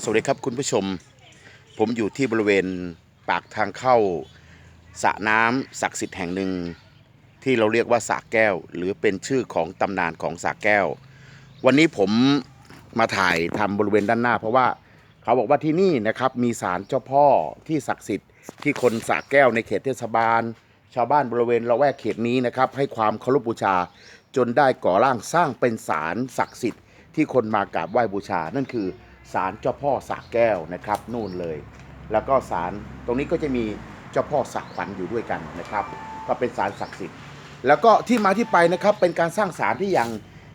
สวัสดีครับคุณผู้ชม ผมอยู่ที่บริเวณปากทางเข้าสระน้ำศักดิ์สิทธิ์แห่งหนึ่ง ที่เราเรียกว่าสระแก้ว หรือเป็นชื่อของตำนานของสระแก้ว วันนี้ผมมาถ่ายทำบริเวณด้านหน้า เพราะว่าเขาบอกว่าที่นี่นะครับมีศาลเจ้าพ่อที่ศักดิ์สิทธิ์ที่คนสระแก้วในเขตเทศบาล ชาวบ้านบริเวณละแวกเขตนี้นะครับให้ความเคารพบูชาจนได้ก่อร่างสร้างเป็นศาลศักดิ์สิทธิ์ที่คนมากราบไหว้บูชา นั่นคือ ศาลเจ้าพ่อสระแก้วนะครับนู่นเลย แล้วก็ศาลตรงนี้ก็จะมีเจ้าพ่อสระขวัญอยู่ด้วยกันนะครับ ก็เป็นศาลศักดิ์สิทธิ์แล้วก็ที่มาที่ไปนะครับเป็นการสร้างศาลที่อย่าง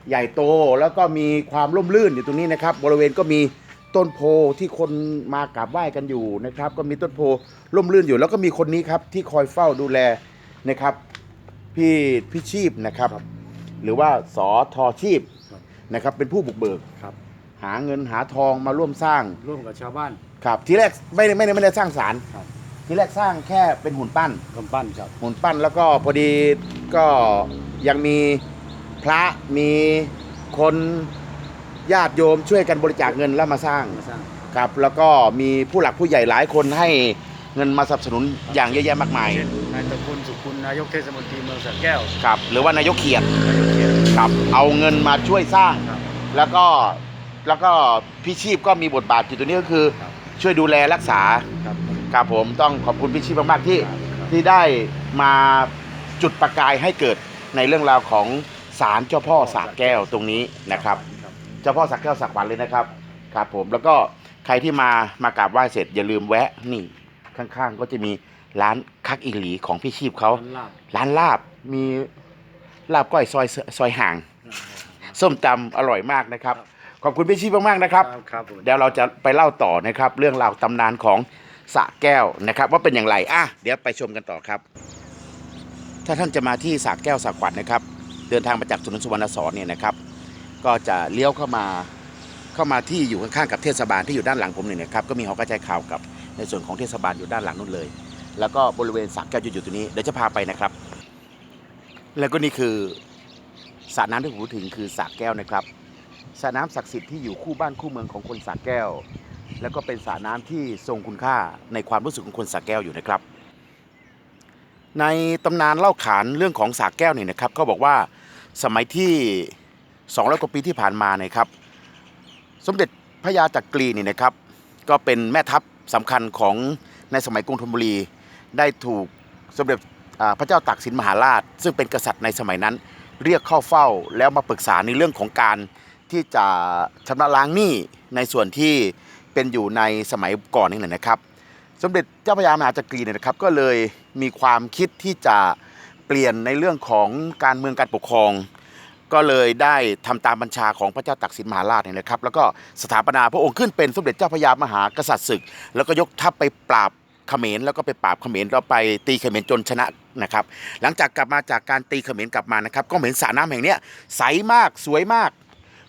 ใหญ่โต แล้วก็มีความร่มรื่นอยู่ตรงนี้นะครับ บริเวณก็มีต้นโพที่คนมากราบไหว้กันอยู่นะครับ ก็มีต้นโพร่มรื่นอยู่ แล้วก็มีคนนี้ครับที่คอยเฝ้าดูแลนะครับ พี่พี่ชีพนะครับ หรือว่าสอทอชีพนะครับ เป็นผู้บุกเบิกครับ หาเงินหาทองมาร่วมสร้างร่วมกับชาวบ้าน ครับทีแรกไม่ได้ไม่ได้ไม่ได้สร้างศาลครับ ทีแรกสร้างแค่เป็นหุ่นปั้น กำปั้นครับ หุ่นปั้นแล้วก็พอดีก็ยังมีพระมีคนญาติโยมช่วยกันบริจาคเงินแล้วมาสร้างมาสร้าง ครับแล้วก็มีผู้หลักผู้ใหญ่หลายคนให้เงินมาสนับสนุนอย่างเยอะแยะมากมายเช่นนายตระกูลสุขุลนายกเทศมนตรีเมืองสระแก้วครับหรือว่านายกเขียดนายกเขียนครับเอาเงินมาช่วยสร้าง ครับ แล้วก็ แล้วก็พี่ชีพก็มีบทบาทอยู่ตัวนี้ก็คือ ครับ ช่วยดูแลรักษาครับ ครับผมต้องขอบคุณพี่ชีพมากๆที่ครับ ที่ได้มาจุดประกายให้เกิดในเรื่องราวของศาลเจ้าพ่อสากแก้วตรงนี้นะครับ ครับ เจ้าพ่อสากแก้วสักวันเลยนะครับครับผมแล้วก็ใครที่มามากราบไหว้เสร็จ อย่าลืมแวะนี่ข้างๆ ก็จะมีร้านคักอีหลีของพี่ชีพเขาร้านลาบร้านลาบมีลาบก้อยซอยซอยห่าง ส้มตำอร่อยมากนะครับ ขอบคุณพี่ชีพมากๆนะครับ ครับผม เดี๋ยวเราจะไปเล่าต่อนะครับ เรื่องราวตำนานของสระแก้วนะครับ ว่าเป็นอย่างไรอะเดี๋ยวไปชมกันต่อครับ ถ้าท่านจะมาที่สระแก้วสระขวัญนะครับ เดินทางมาจากถนนสุวรรณสอนเนี่ยนะครับ ก็จะเลี้ยวเข้ามาเข้ามาที่อยู่ข้างๆกับเทศบาลที่อยู่ด้านหลังผมเนี่ยนะครับก็มีหอกระจายข่าวกับในส่วนของเทศบาลอยู่ด้านหลังนู่นเลย แล้วก็บริเวณสระแก้วจะอยู่ตรงนี้เดี๋ยวจะพาไปนะครับ แล้วก็นี่คือสระน้ำที่ผมพูดถึงคือสระแก้วนะครับ สระน้ำศักดิ์สิทธิ์ที่อยู่คู่บ้านคู่เมืองของคนสระแก้ว แล้วก็เป็นสระน้ำที่ทรงคุณค่าในความรู้สึกของคนสระแก้วอยู่นะครับ ในตำนานเล่าขานเรื่องของสระแก้วนี่นะครับก็บอกว่าสมัยที่200กว่าปีที่ผ่านมาเนี่ยครับ สมเด็จพระยาจักรีนี่นะครับ ก็เป็นแม่ทัพสำคัญของในสมัยกรุงธนบุรีได้ถูกสมเด็จพระเจ้าตากสินมหาราช ซึ่งเป็นกษัตริย์ในสมัยนั้น เรียกเข้าเฝ้าแล้วมาปรึกษาในเรื่องของการ ที่จะชำระล้างหนี้ในส่วนที่เป็นอยู่ในสมัยก่อนนี่แหละนะครับ สมเด็จเจ้าพระยามหาจักรีเนี่ยนะครับ ก็เลยมีความคิดที่จะเปลี่ยนในเรื่องของการเมืองการปกครอง ก็เลยได้ทำตามบัญชาของพระเจ้าตากสินมหาราชเนี่ยนะครับ แล้วก็สถาปนาพระองค์ขึ้นเป็นสมเด็จเจ้าพระยามหากษัตริย์ศึก แล้วก็ยกทัพไปปราบเขมรแล้วก็ไปปราบเขมรแล้วไปตีเขมรจนชนะนะครับ หลังจากกลับมาจากการตีเขมรกลับมานะครับ ก็เห็นสระน้ำแห่งนี้ใสมากสวยมาก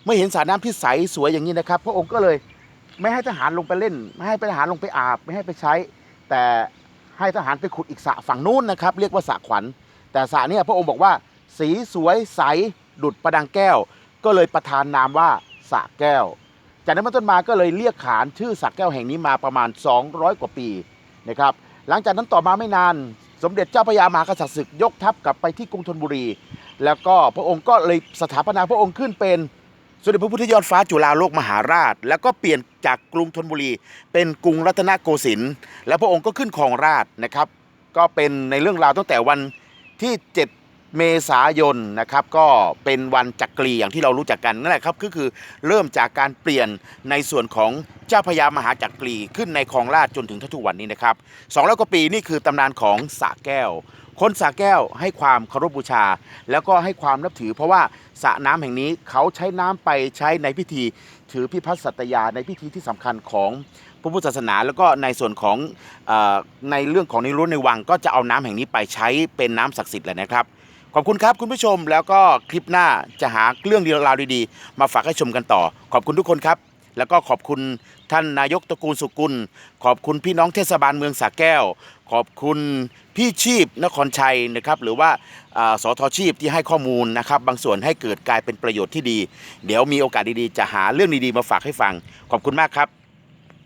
เมื่อเห็นสระน้ำที่ใสสวยอย่างนี้นะครับ พระองค์ก็เลยไม่ให้ทหารลงไปเล่น ไม่ให้ทหารลงไปอาบ ไม่ให้ไปใช้ แต่ให้ทหารไปขุดอีกสระฝั่งนู้นนะครับ เรียกว่าสระขวัญ แต่สระเนี่ยพระองค์บอกว่า สีสวยใสดุดประดังแก้ว ก็เลยประทานนามว่าสระแก้ว จากนั้นเป็นต้นมาก็เลยเรียกขานชื่อสระแก้วแห่งนี้มาประมาณ 200 กว่าปีนะครับ หลังจากนั้นต่อมาไม่นาน สมเด็จเจ้าพระยามหากษัตริย์ศึกยกทัพกลับไปที่กรุงธนบุรี แล้วก็พระองค์ก็เลยสถาปนาพระองค์ขึ้นเป็น สมเด็จพระพุทธยอดฟ้าจุฬาโลกมหาราช แล้วก็เปลี่ยนจากกรุงธนบุรี เป็นกรุงรัตนโกสินทร์แล้วพระองค์ก็ขึ้นครองราชนะครับ ก็เป็นในเรื่องราวตั้งแต่วันที่ 7 เมษายนนะครับ ก็เป็นวันจักรีอย่างที่เรารู้จักกันนั่นแหละครับก็คือเริ่มจากการเปลี่ยนในส่วนของเจ้าพระยามหาจักรีขึ้นในครองราชจนถึงทุกวันนี้นะครับสองร้อยกว่าปีนี่คือตำนานของสระแก้ว คนสระแก้วให้ความเคารพบูชา แล้วก็ให้ความนับถือ เพราะว่าสระน้ำแห่งนี้เขาใช้น้ำไปใช้ในพิธี ถือพิพัฒน์สัตยาในพิธีที่สำคัญของพระพุทธศาสนา แล้วก็ในส่วนของอในเรื่องของในรั้วในวัง ก็จะเอาน้ำแห่งนี้ไปใช้เป็นน้ำศักดิ์สิทธิ์แหละนะครับขอบคุณครับคุณผู้ชมแล้วก็คลิปหน้าจะหาเรื่องราวดีๆ มาฝากให้ชมกันต่อ ขอบคุณทุกคนครับ แล้วก็ขอบคุณท่านนายกตระกูลสุกุล ขอบคุณพี่น้องเทศบาลเมืองสาแก้ว ขอบคุณพี่ชีพนครชัยนะครับหรือว่าอ่าสทชีพที่ให้ข้อมูลนะครับบางส่วนให้เกิดกลายเป็นประโยชน์ที่ดี เดี๋ยวมีโอกาสดีๆ จะหาเรื่องดีๆมาฝากให้ฟัง ขอบคุณมากครับ